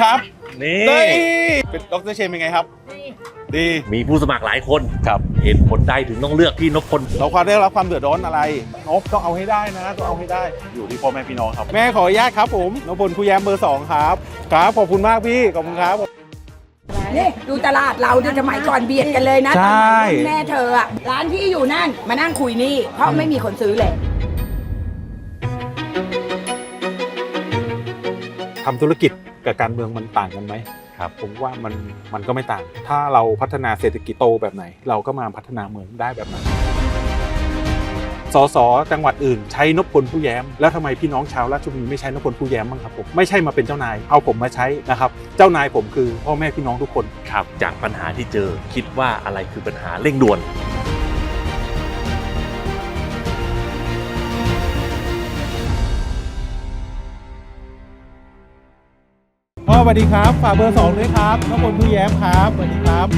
ครับนี่เฮ้ยเป็นดรเชนเป็นไงครับ ดีมีผู้สมัครหลายคนครับเหตุผลใดถึงต้องเลือกพี่นพพลเราความได้รับความเดือดร้อนอะไรนบต้องเอาให้ได้นะต้องเอาให้ได้อยู่ที่พ่อแม่พี่น้องครับ แม่ขออนุญาตครับผมนพพลคุยแย้มเบอร์สองครับครับขอบคุณมากพี่ขอบคุณครับนี่ดูตลาดเราเนี่ยสมัยก่อนเบียดกันเลยนะใช่ตอนรุ่นแม่เธออะร้านที่อยู่นั่นมานั่งคุยนี่เพราะไม่มีคนซื้อเลยทำธุรกิจ กับการเมืองมันต่างกันไหมครับผมว่ามันมันก็ไม่ต่าง ถ้าเราพัฒนาเศรษฐกิจโตแบบไหน เราก็มาพัฒนาเมืองได้แบบนั้นสสจังหวัดอื่น ใช้นพพลผู้แย้ม แล้วทำไมพี่น้องชาวราชบุรีไม่ใช้นพพลผู้แย้มบ้างครับผมไม่ใช่มาเป็นเจ้านายเอาผมมาใช้นะครับ เจ้านายผมคือพ่อแม่พี่น้องทุกคนครับจากปัญหาที่เจอคิดว่าอะไรคือปัญหาเร่งด่วน วัสดีครับ ฝากเบอร์สองด้วยครับนพพลผู้แย้มครับสวัสดีครับ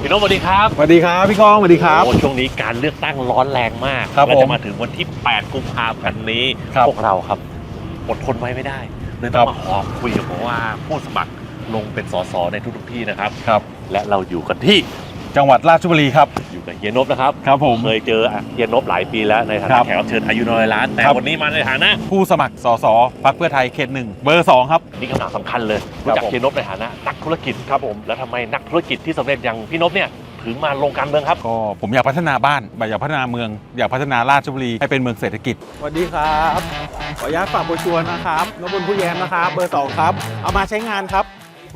พี่นพสวัสดีครับสวัสดีครับพี่ก้องสวัสดีครับ โอ้ช่วงนี้การเลือกตั้งร้อนแรงมากครับและผมจะมาถึงวันที่ 8 กุมภาพันธ์นี้ ครับพวกเราครับอดทนไว้ไม่ได้เลยต้ครัองบมาขอคุยกับเพราะว่าผู้สมัครลงเป็นสสในทุกๆที่นะครับ ครับ และเราอยู่กันที่จังหวัดราชบุรีครับ อยู่กับเฮียนบนะครับครับผม เคยเจออะเฮียนบหลายปีแล้วในฐาครันะบแขกรับเชิญอายุน้อยล้านแต่ครับ วันนี้มาในฐานะ ผู้สมัครสสพักเพื่อไทยเขตหนึ่งเบอร์สองครับ นี่คำถามสำคัญเลยครัรู้บจักผม เฮียนบในฐานะนักธุรกิจครับผมแล้วทำไมนักธุรกิจที่สำเร็จอย่างพี่นบเนี่ยถึงมาลงการเมืองครับ ก็ผมอยากพัฒนาบ้านอยากพัฒนาเมือง อยากพัฒนาราชบุรีให้เป็นเมืองเศรษฐกิจ สวัสดีครับ ขออนุญาตฝากโบรชัวร์นะครับนพลผู้แย้มนะครับ เบอร์สองครับ เอามาใช้งานครับ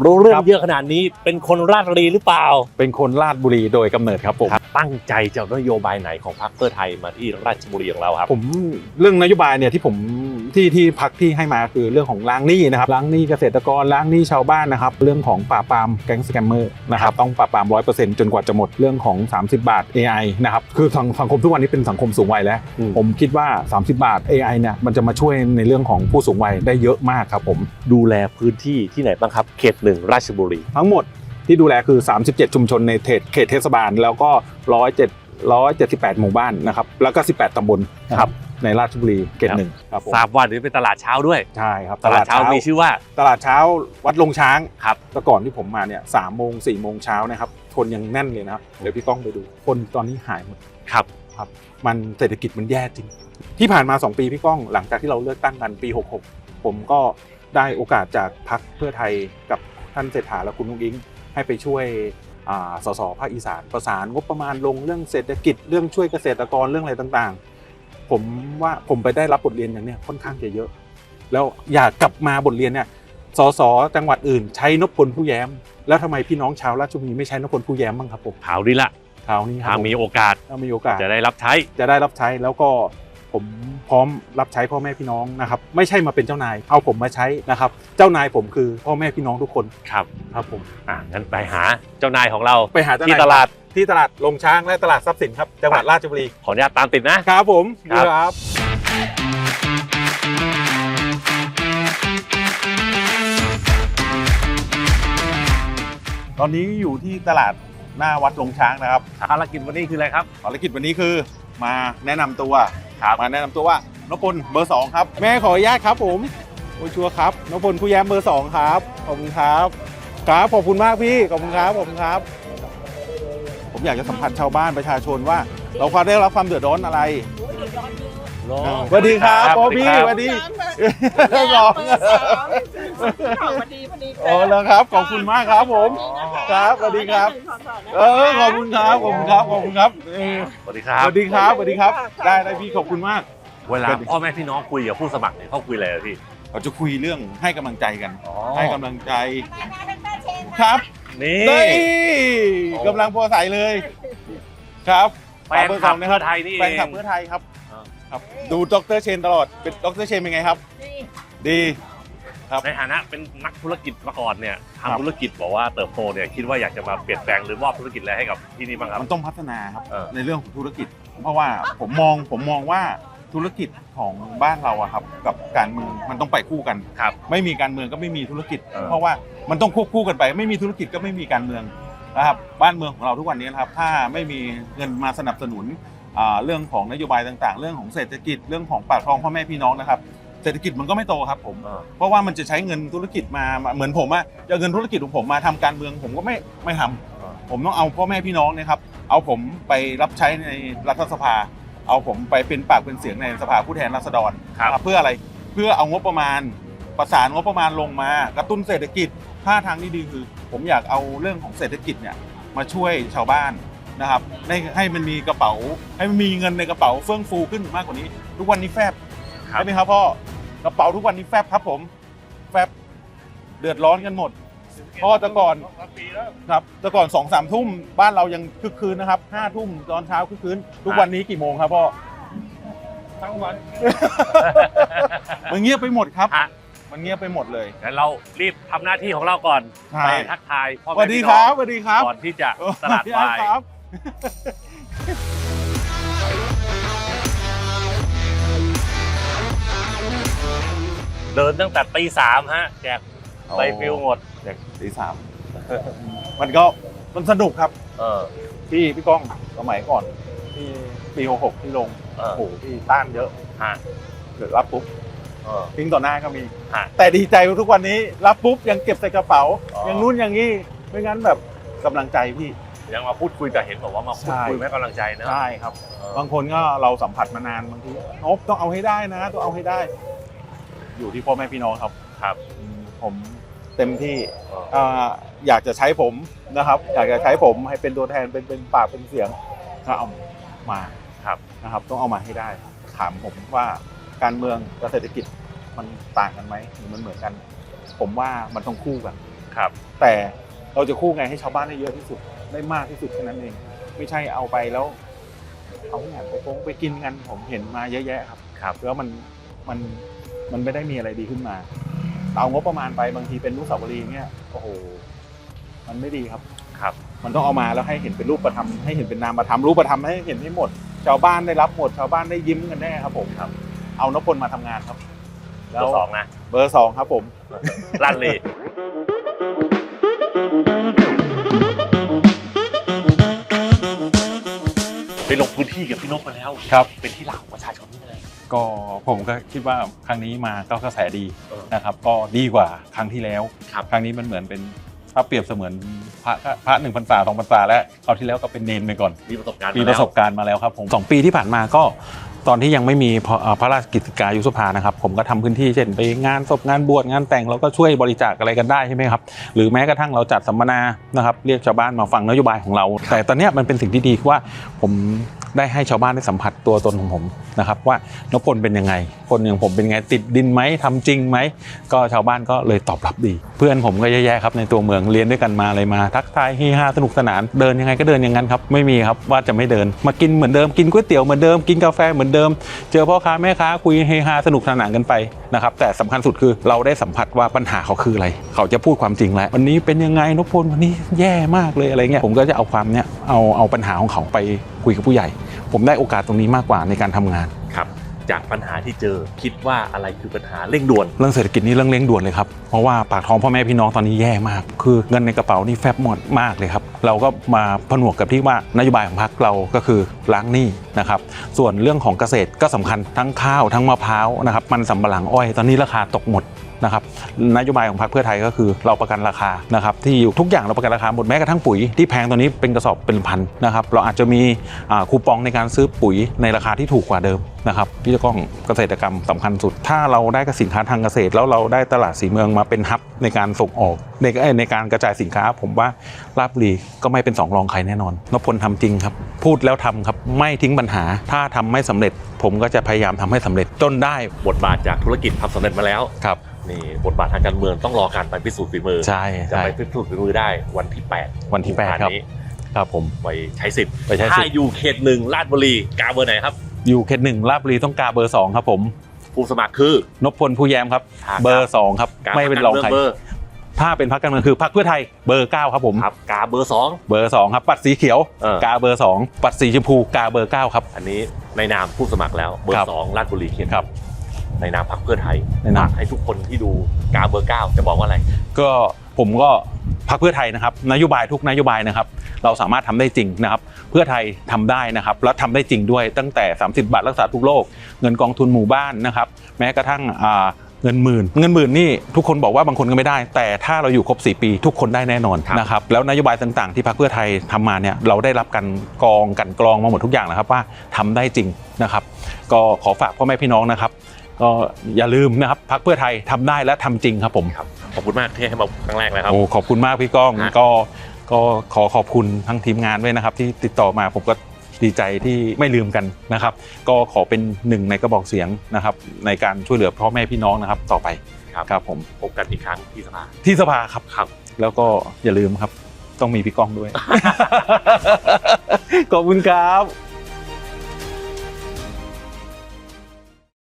รู้เรื่อครังบเยอะขนาดนี้เป็นคนราชบุรีหรือเปล่า เป็นคนราชบุรีโดยกำเนิดครับผมตั้งใจจะเอานโยบายไหนของพรรคเพื่อไทยมาที่ราชบุรีของเราครับ ผมเรื่องนโยบายเนี่ยที่ผม ที่ที่พักที่ให้มาคือเรื่องของล้างหนี้นะครับล้างหนี้เกษตรกรล้างหนี้ชาวบ้านนะครับเรื่องของปราบปรามแก๊งสแกมเมอร์นะครับต้องปราบปรามร้อยเปอร์เซ็นต์จนกว่าจะหมดเรื่องของ 30 บาท AI นะครับคือสังสังคมทุกวันนี้เป็นสังคมสูงวัยแล้วอืมผมคิดว่า 30 บาท AI เนี่ยมันจะมาช่วยในเรื่องของผู้สูงวัยได้เยอะมากครับผมดูแลพื้นที่ที่ไหนบ้างครับเขตหนึ่งราชบุรี ทั้งหมดที่ดูแลคือ 37 ชุมชนในเขตเขตเทศบาล แล้วก็107 178 หมู่บ้านนะครับแล้วก็ 18 ตำบลนะครับ ในราชบุรีเขตหนึ่งครับผมทราบว่าเดี๋ยวเป็นตลาดเช้าด้วย ใช่ครับ ตลาดเช้ามีชื่อว่า ตลาดเช้าวัดลงช้างครับแต่ก่อนที่ผมมาเนี่ยสามโมงสี่โมงเช้านะครับคนยังแน่นเลยนะครับ เดี๋ยวพี่ก้องไปดู คนตอนนี้หายหมดครับครับมันเศรษฐกิจมันแย่จริง ที่ผ่านมา 2 ปีพี่ก้องหลังจากที่เราเลือกตั้งกันปี 66 ผมก็ได้โอกาสจากพักเพื่อไทยกับท่านเศรษฐาและคุณนุ้งอิง ให้ไปช่วยอ่าสสภาคอีสานประสานงบประมาณลงเรื่องเศรษฐกิจเรื่องช่วยเกษตรกรเรื่องอะไรต่างๆ ผมว่าผมไปได้รับบทเรียนอย่างเนี้ยค่อนข้างจะเยอะ แล้วอยากกลับมาบทเรียนเนี่ยสสจังหวัดอื่น ใช้นพพลผู้แย้ม แล้วทำไมพี่น้องชาวราชบุรีไม่ใช้นพพลผู้แย้มบ้างครับผมข่าวนี้ละคราวนี้ครัถ้าบมีโอกาสถ้ามีโอกาสจะได้รับใช้จะได้รับใช้แล้วก็ผมพร้อมรับใช้พ่อแม่พี่น้องนะครับไม่ใช่มาเป็นเจ้านาย เอาผมมาใช้นะครับ เจ้านายผมคือพ่อแม่พี่น้องทุกคนครับครับผมอ่างั้นไปหาเจ้านายของเราไปหาเจ้าที่นายตลาด ที่ตลาดลงช้างและตลาดทรัพย์สินครับจังหวัดราชบุรีขออนุญาตตามติดนะ ครับผมครับ ครับตอนนี้อยู่ที่ตลาดหน้าวัดลงช้างนะครับภารกิจวันนี้คืออะไรครับ ภารกิจวันนี้คือมาแนะนำตัวครับ มาแนะนำตัวว่านพพลเบอร์สองครับ แม่ขออนุญาตครับผมโอชัวร์ครับนพพลผู้แย้มเบอร์สองครับขอบคุณครับ ครับขอบคุณมากพี่ขอบคุณครับขอบคุณครับ ผมอยากจะสัมผัสชาวบ้านประชาชนว่า เราความได้รับความเดือดร้อนอะไรสวัสดีครับโอ้พี่สวัสดีสองพอดีพอดีโอ้แล้วครับขอบคุณมากครับผม ครับสวัสดีครับ เออขอบคุณครับขอบคุณครับขอบคุณครับเออสวัสดีครัสบวัสดีครับสวัสดีครับ ได้ได้พี่ขอบคุณมาก เวลาพ่อแม่พี่น้องคุยกับผู้สมัครเนี่ยเขาคุยอะไรอะพี่เราจะคุยเรื่องให้กำลังใจกันอ๋อให้กำลังใจ ครับ นี่เฮ้ยกำลังพอใสเลย ครับแฟนคลับเพื่อไทยนี่เอง แฟนคลับเพื่อไทยครับอ่า ครับ ดูดรเชนตลอดเป็นดรเชนเป็นไงครับดี ครับในฐานะเป็นนักธุรกิจมาก่อนเนี่ยครับทำธุรกิจบอกว่าเติบโตเนี่ยคิดว่าอยากจะมาเปลี่ยนแปลงหรือมอบธุรกิจอะไรให้กับที่นี่บ้างครับ มันต้องพัฒนาครับ เออ ในเรื่องของธุรกิจ เพราะว่าผมมองผมมองว่า ธุรกิจของบ้านเราอะครับ กับการเมืองมันต้องไปคู่กัน ครับ ไม่มีการเมืองก็ไม่มีธุรกิจ เออ เพราะว่ามันต้องควบคู่กันไป ไม่มีธุรกิจก็ไม่มีการเมืองนะครับบ้านเมืองของเราทุกวันนี้นะครับ ถ้าไม่มีเงินมาสนับสนุนอ่าเรื่องของนโยบายต่างๆ เรื่องของเศรษฐกิจเรื่องของปากท้องพ่อแม่พี่น้องนะครับ เศรษฐกิจมันก็ไม่โตครับผมอ่าเพราะว่ามันจะใช้เงินธุรกิจมามาเหมือนผมอะจะเอาเงินธุรกิจของผมมาทำการเมืองผมก็ไม่ไม่ทำ ผมต้องเอาพ่อแม่พี่น้องเนะครับ เอาผมไปรับใช้ในรัฐสภา เอาผมไปเป็นปากเป็นเสียงในสภาผู้แทนราษฎรครับนะเพื่ออะไรเพื่อเอางบประมาณ ประสานงบประมาณลงมากระตุ้นเศรษฐกิจท่าทางที่ดีคือ ผมอยากเอาเรื่องของเศรษฐกิจเนี่ยมาช่วยชาวบ้านนะครับให้ให้มันมีกระเป๋า ให้มันมีเงินในกระเป๋าเฟื่องฟูขึ้นมากกว่านี้ ทุกวันนี้แฟบครับ ใช่ไหมครับพ่อกระเป๋าทุกวันนี้แฟบครับผม แฟบเดือดร้อนกันหมด เพราะแต่ก่อนครับแต่ก่อนสองสามทุ่มบ้านเรายังคึกคืนนะครับห้าทุ่มตอนเช้าคึกคืนทุกวันนี้กี่โมงครับพ่อทั้งวัน มันเงียบไปหมดครับ ฮะ มันเงียบไปหมดเลยงั้นเรารีบทำหน้าที่ของเราก่อนใช่ ไปทักทายพ่อสแม่วัสดีพี่คน้อรังบสวัสดีครับก่อนที่จะตลาดพี่วาไอ้ยครับ เดินตั้งแต่ตีสามฮะแจก ใบปลิวหมดเด็กตีสามมันก็มันสนุกครับ เออพี่พี่ก้องสมัยก่อนที่ปีหกที่ลงเอโอ้อโหพี่ต้านเยอะฮะเกิดรับปุ๊บเออทิ้งต่อหน้าก็มีฮะแต่ดีใจว่าทุกวันนี้รับปุ๊บยังเก็บใส่กระเป๋าอ๋อออย่างนู้นอย่างนี้ไม่งั้นแบบกำลังใจพี่ยังมาพูดคุยแต่เห็นบอกว่ามาพูดใช่คุยให้กำลังใจนะใช่ครับเออบางคนก็เราสัมผัสมานานบางทีโอ๊บต้องเอาให้ได้นะต้องเอาให้ได้ อยู่ที่พ่อแม่พี่น้องครับครับอืมผม เต็มที่เออเอ่ออยากจะใช้ผมนะครับ อยากจะใช้ผมให้เป็นตัวแทนเป็นเป็นปากเป็นเสียงก็เอามาครับนะครับ ต้องเอามาให้ได้ ถามผมว่าการเมืองกับเศรษฐกิจมันต่างกันไหมหรือมันเหมือนกัน ผมว่ามันต้องคู่กันครับ แต่เราจะคู่ไงให้ชาวบ้านได้เยอะที่สุดได้มากที่สุดแค่นั้นเอง ไม่ใช่เอาไปแล้ว เอาให้หนไปโป้งไปกินกันผมเห็นมาเยอะแยะครับครับ แล้วมันมันมันไม่ได้มีอะไรดีขึ้นมา เอางบประมาณไปบางทีเป็นรูปสาวรีย์เนี่ยโอ้โหมันไม่ดีครับครับ มันต้องเอามาแล้วให้เห็นเป็นรูปประธรรมให้เห็นเป็นนามธรรมรูปธรรมให้เห็นให้หมด ชาวบ้านได้รับหมดชาวบ้านได้ยิ้มกันแน่ครับผมครับ เอานพพลมาทำงานครับเบอร์สองนะเบอร์สองครับผมลั่นเลยไปลงพื้นที่กับพี่นกมาแล้วครับ เป็นที่หลักของประชาชนนี่เลย ก็ผมก็คิดว่าครั้งนี้มาก็กระแสดีเออนะครับ ก็ดีกว่าครั้งที่แล้วครับครั้งนี้มันเหมือนเป็นถ้าเปรียบเสมือนพระก็พระหนึ่งพรรษาสองพรรษาแล้วคราวที่แล้วก็เป็นเนนไปก่อนมีประสบการณ์มีมาปแล้วระสบการณ์มาแล้วครับผมสองปีที่ผ่านมาก็ตอนที่ยังไม่มีพเอ่อพระราชกิจการยุบสภานะครับ ผมก็ทำพื้นที่เช่นไปงานศพงานบวชงานแต่งเราก็ช่วยบริจาคอะไรกันได้ใช่ไหมครับหรือแม้กระทั่งเราจัดสัมมนานะครับเรียกชาวบ้านมาฟังนโยบายของเรา แต่ตอนเนี้ยมันเป็นสิ่งที่ดีว่าผมได้ให้ชาวบ้านได้สัมผัสตัวตนของผมนะครับว่านพพลเป็นยังไง คนอย่างผมเป็นไงติดดินไหมทำจริงไหมก็ชาวบ้านก็เลยตอบรับดี เพื่อนผมก็แย่ๆครับในตัวเมืองเรียนด้วยกันมาอะไรมา ทักทายเฮฮาสนุกสนานเดินยังไงก็เดินอย่างนั้นครับไม่มีครับว่าจะไม่เดิน มากินเหมือนเดิมกินก๋วยเตี๋ยวเหมือนเดิมกินกาแฟเหมือนเดิม เจอพ่อค้าแม่ค้าคุยเฮฮาสนุกสนานกันไปนะครับแต่สำคัญสุดคือเราได้สัมผัสว่าปัญหาเขาคืออะไร เขาจะพูดความจริงแล้ววันนี้เป็นยังไงนพพลวันนี้แย่มากเลยอะไรเงี้ยผมก็จะเอาความเนี้ยเอาเอาปัญหาของเขาไป คุยกับผู้ใหญ่ ผมได้โอกาสตรงนี้มากกว่าในการทำงานครับจากปัญหาที่เจอคิดว่าอะไรคือปัญหาเร่งด่วน เรื่องเศรษฐกิจนี่เรื่องเร่งด่วนเลยครับเพราะว่าปากท้องพ่อแม่พี่น้องตอนนี้แย่มาก คือเงินในกระเป๋านี่แฟบหมดมากเลยครับเราก็มาผนวกกับที่ว่านโยบายของพรรคเราก็คือล้างหนี้นะครับส่วนเรื่องของเกษตรก็สำคัญทั้งข้าวทั้งมะพร้าวนะครับมันสำปะหลังอ้อยตอนนี้ราคาตกหมด นะครับนโยบายของพรรคเพื่อไทยก็คือเราประกันราคานะครับที่อยู่ทุกอย่างเราประกันราคาหมดแม้กระทั่งปุ๋ยที่แพงตอนนี้เป็นกระสอบเป็นพันนะครับเราอาจจะมีอ่าคูปองในการซื้อปุ๋ยในราคาที่ถูกกว่าเดิมนะครับพี่เจะก้องเกษตรกรรมสำคัญสุด ถ้าเราได้กับสินค้าทางเกษตร แล้วเราได้ตลาดสีเมืองมาเป็นฮับในการส่งออกในเอ้ยในการกระจายสินค้า ผมว่าลาบบุรีก็ไม่เป็นสองรองใครแน่นอนนพพลทำจริงครับ พูดแล้วทำครับไม่ทิ้งปัญหา ถ้าทำไม่สำเร็จ ผมก็จะพยายามทำให้สำเร็จจนได้บทบาทจากธุรกิจทำสำเร็จมาแล้วครับ นี่บทบาททางการเมืองต้องรอการไปพิสูจน์ฝีมือ ใช่จะใช่ไปพิสูจน์ฝีมือได้วันที่ 8 วันที่แปดครับนี้ครับผม ไปใช้สิทธิ์ไปใช้สิทธิ์ ถ้าอยู่เขตหนึ่งลาดบุรีกาเบอร์ไหนครับ อยู่เขตหนึ่งลาบบุรีต้องกาเบอร์สองครับผมผู้สมัครคือนพพลผู้แย้มครับครับเบอร์สองครับกาไม่เป็นรองใครเบอร์ถ้าเป็นพรรคการเมืองคือพรรคเพื่อไทยเบอร์เก้าครับผมครับกาเบอร์สอง เบอร์สองครับปัดสีเขียวเออ กาเบอร์สองปัดสีชมพูกาเบอร์เก้าครับ อันนี้ในนามผู้สมัครแล้วเบอครับร์สองลาดบุรีเขตครับ ในนามพรรคเพื่อไทยในนาม ฝากให้ทุกคนที่ดูกาเบอร์เก้าจะบอกว่าอะไร ก็ผมก็พักเพื่อไทยนะครับนโยบายทุกนโยบายนะครับ เราสามารถทำได้จริงนะครับ เพื่อไทยทำได้นะครับและทำได้จริงด้วยตั้งแต่ 30 บาทรักษาทุกโรคเงินกองทุนหมู่บ้านนะครับ แม้กระทั่งอ่าเงินหมื่น เงินหมื่นนี่ทุกคนบอกว่าบางคนก็ไม่ได้ แต่ถ้าเราอยู่ครบ 4 ปี ทุกคนได้แน่นอนครับ นะครับแล้วนโยบายต่างๆ ที่พรรคเพื่อไทยทำมาเนี่ยเราได้รับการกรองกลันกรองมาหมดทุกอย่างนะครับว่าทำได้จริงนะครับ ก็ขอฝากพ่อแม่พี่น้องนะครับ ก็อย่าลืมนะครับพรรคเพื่อไทยทำได้และทำจริงครับผมครับขอบคุณมากที่ให้มาครั้งแรกนะครับโอ้ขอบคุณมากพี่ก้องฮะก็ก็ขอขอบคุณทั้งทีมงานด้วยนะครับ ที่ติดต่อมาผมก็ดีใจที่ไม่ลืมกันนะครับ ก็ขอเป็นหนึ่งในกระบอกเสียงนะครับ ในการช่วยเหลือพ่อแม่พี่น้องนะครับ ต่อไปครับครับผมพบกันอีกครั้งที่สภาที่สภาครับครับ แล้วก็อย่าลืมครับ ต้องมีพี่ก้องด้วยขอบคุณครับ